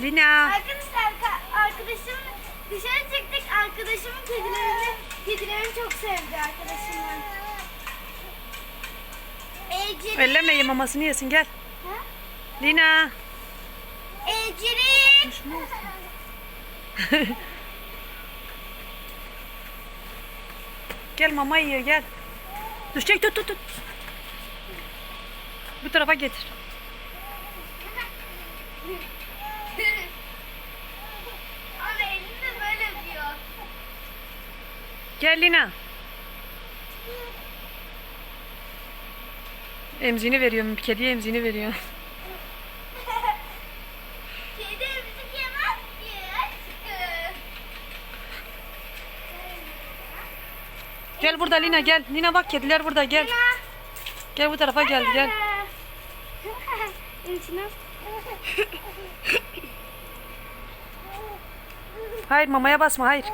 Lina. Arkadaşlar ka- arkadaşım dışarı çıktık. Arkadaşımın kedilerini kedilerini çok sevdi arkadaşımın. Ecrin. Elleme mamasını yesin gel. Ha? Lina. Ecrin. Gel mama yiyor gel. Düşecek tut tut tut. Bu tarafa getir. Gel Lina. Emzini veriyorum. Kediye emzini veriyor. Kedi emzik yemez ki. Gel burada Lina gel. Lina bak kediler burada gel. Gel bu tarafa gel gel. Hayır mamaya basma hayır.